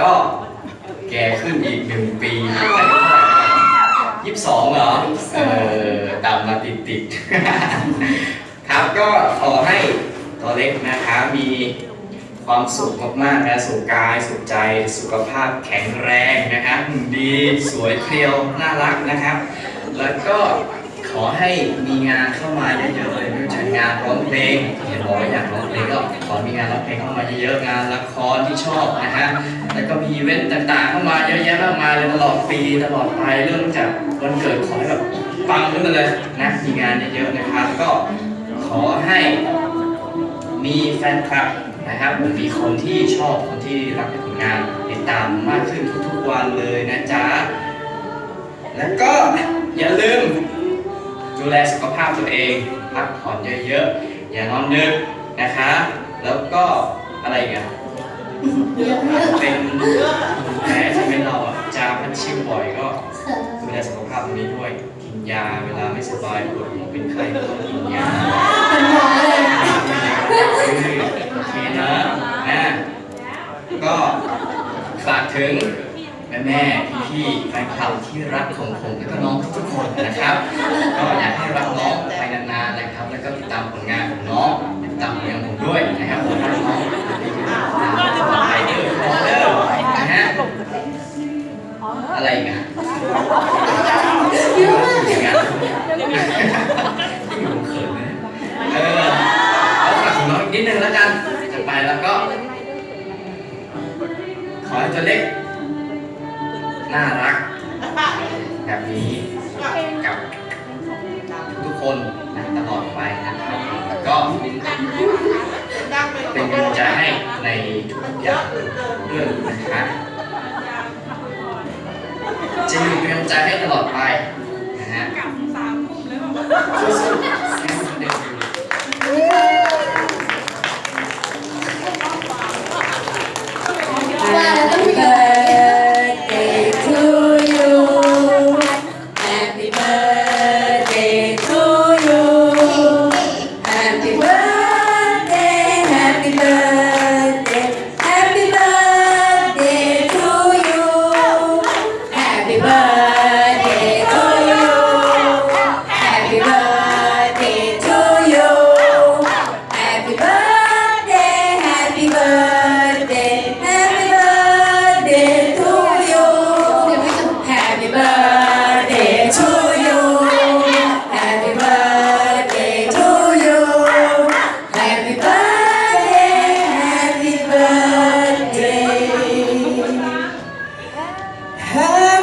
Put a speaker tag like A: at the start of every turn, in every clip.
A: ก็แก่ขึ้นอีกหนึ่งปีอายุเท่าไหร่ยี่สิบสองเหรอ เออตามมาติดติดๆครับก็ขอให้ตัวเล็กนะคะมีความสุขมากๆนะสุขกายสุขใจสุขภาพแข็งแรงนะครับหุ่นดีสวยเพรียวน่ารักนะครับ แล้วก็ ขอให้มีงานเข้ามาเยอะๆเลยไม่ว่าจะงานร้องเพลงเห็นบอกว่าอยากร้องเพลงก็ขอมีงานร้องเพลงเข้ามาเยอะๆงานละครที่ชอบนะฮะแล้วก็มีอีเวนต์ต่างๆ เข้ามาเยอะแยะมากมายเลยตลอดปีตลอดไปเรื่องจากวันเกิดขอให้แบบปังขึ้นมาเลยนะมีงานเยอะๆนะครับก็ขอให้มีแฟนคลับนะครับมีคนที่ชอบคนที่รักในผลงานติดตามมากขึ้นทุกๆวันเลยนะจ๊ะแล้วก็อย่าลืม ดูแลสุขภาพตัวเองพักผ่อนเยอะๆ อย่านอนดึกนะคะ แล้วก็อะไรอีกันเป็นแผลที่เป็นเราอะจามพันชิวบ่อยก็ดูแลสุขภาพตรงนี้ด้วยกินยาเวลาไม่สบายปวดหัวเป็นไข้ก็ต้องกินยา
B: เป็นหมอเลย
A: โอเคนะนะก็ฝากถึง แม่แม่ๆพี่ๆแฟนคลับที่รักของผมและก็น้องทุกๆคนนะครับก็อยากให้รักน้องไปนานๆนะครับ แล้วก็ติดตามผลงานของน้องติดตามผลงานผมด้วยนะครับผมรักน้องไปเดอร์พอเดอร์นะฮะอะไรอีกัน
B: เยอะมาก
A: อย่างนั้นที่ผมเขินเลยเออเอาฝากถึงน้องอีกนิดนึงแล้วกันจะไปแล้วก็ ขอให้ตัวเล็ก น่ารัก แบบนี้กับทุกคนนะตลอดไปนะครับแล้วก็เป็นกำลังใจให้ในทุกอย่างเรื่องนะครับจะอยู่เป็นกำลังใจให้ตลอดไปนะฮะสู้ๆให้มันเดินอยู่
B: ว่า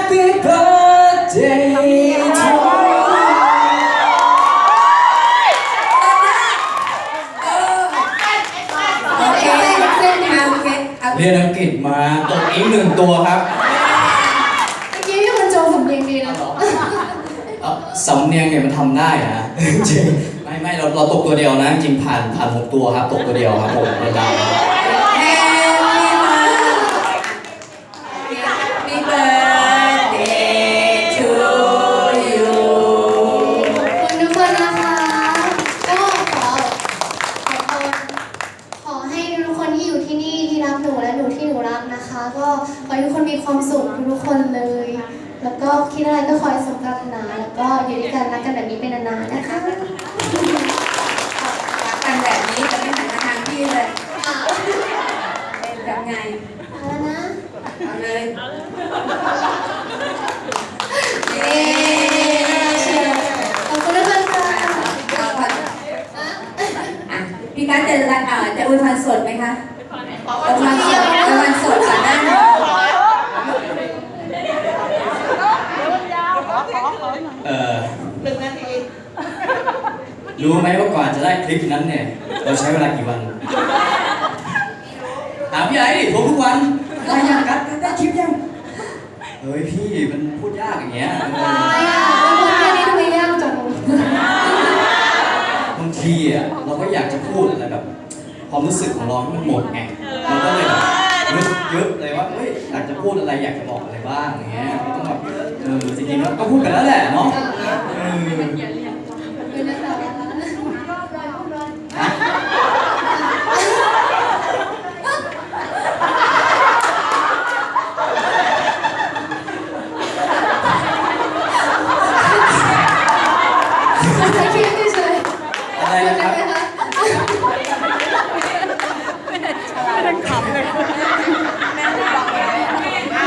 C: Happy birthday to you โอเคเส้นทางโอเคเอา
D: เรียนอังกฤษมาตกอีกหนึ่งตัวครับ
B: เมื่อกี้พี่คนโจผมเรียงดีนะ
D: เอ้าสำเนียงเนี่ยมันทำได้นะจริงไม่ไม่เราเราตกตัวเดียวนะจริงผ่านผ่านหกตัวครับ ตกตัวเดียวครับผมไม่ไที่
B: อยู่ที่นี่ที่รักหนูและหนูที่หนูรักนะคะ ก็ขอให้ทุกคนมีความสุขทุกๆคนเลย แล้วก็คิดอะไรก็ขอให้สมปรารถนา แล้วก็อยู่ด้วยกันรักกันแบบนี้เป็นนานๆนะคะ
C: รักกันแบบนี้จะไม่หันมาทางพี่เลยเป็นยังไง
B: เอาแล้วนะ
C: เอาเลย
B: เย้เชียร์ขอบคุณทุกคนค่ะ
C: เอาก่อนอะพี่กัสจะรักเอ่อจะอวยพรสดไหมคะ อวยพรสดอวยพรสดก่อนหน้านี้
D: เออรู้ไหมว่าก่อนจะได้คลิปนั้นเนี่ย เราใช้เวลากี่วัน ถามพี่ไอ้ดิโทรทุกวันได้ยังกัดกัดได้คลิปยัง เฮ้ยพี่มันพูดยากอย่างเงี้ย
B: อะไรอะคนแค่นี้ทำไมยากจัง
D: บางทีอะเราก็อยากจะพูดอะไรแบบความรู้สึกของเราให้มันหมดไง เราก็เลยแบบนึกเยอะเลยว่าเฮ้ยอยากจะพูดอะไรอยากจะบอกอะไรบ้างอย่างเงี้ยไม่ต้องแบบเออจริงๆแล้วก็พูดกันแล้วแหละเนาะ เออ
B: เป็นนักข่าวนะคะ
D: จะคิดเฉย
A: อะไร
D: ๆ
A: นะครับ
D: ใช่ไหมคะ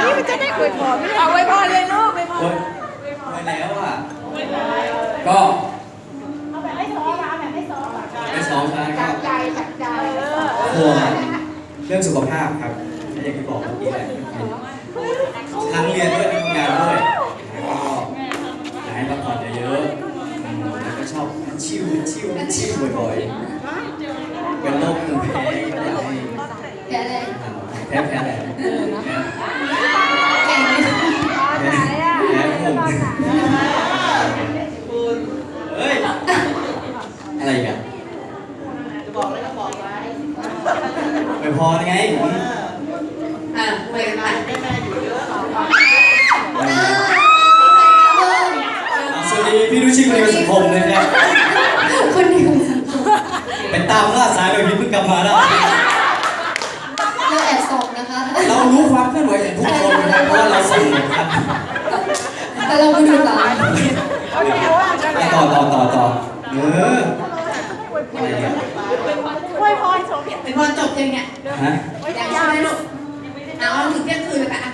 E: นี่มันจะได้อ วยพรเอาไว้พรเลยลูกไปพร
A: โอ๊ยไปแล้วอะ ก็
E: เอาแบบไม่ซ้อมเอาแบบไม่ซ้อม
A: ไม่ซ้อมใช่ไหมก็
E: ใจจัดใจ
A: ห่วงเรื่องสุขภาพครับอย่างที่บอกเมื่อกี้แหละทั้งเรียนด้วยทำงานด้วยแล้วก็อยากให้พักผ่อนเยอะๆแล้วก็ชอบชิวชิวชิวบ่อยๆเป็นโรคภูมิแพ้ก็อยากให้
D: แค่ไร
A: แพ้แพ้อะไรแพ้
D: เก่งเลย
A: แพ้แพ้ภูมิเฮ้ย อะไรอีกันไม่พอไง
B: อะไปกันไป
A: สวัสดีพี่นุชิคนเดียวสังคมนะครับ
D: คนเดียว
A: เป็นตามล่าสายโดยที่เพิ่งกลับมาได้
D: เราแอบส่องนะคะ
A: เรารู้ความเคลื่อนไหวของทุกคนนะเพราะว่าเราส่งครับ
D: แต่เราไม่ดูตา
A: ต่อต่อต่อต่อเออ อะไรเนี่ย
E: อวยพรสม
B: เป็นพรจบเพลงเนี่ย
A: ฮะ
B: ยังใช่ไหมลูกเอาถึงเที่ยงคืนเลยค่ะ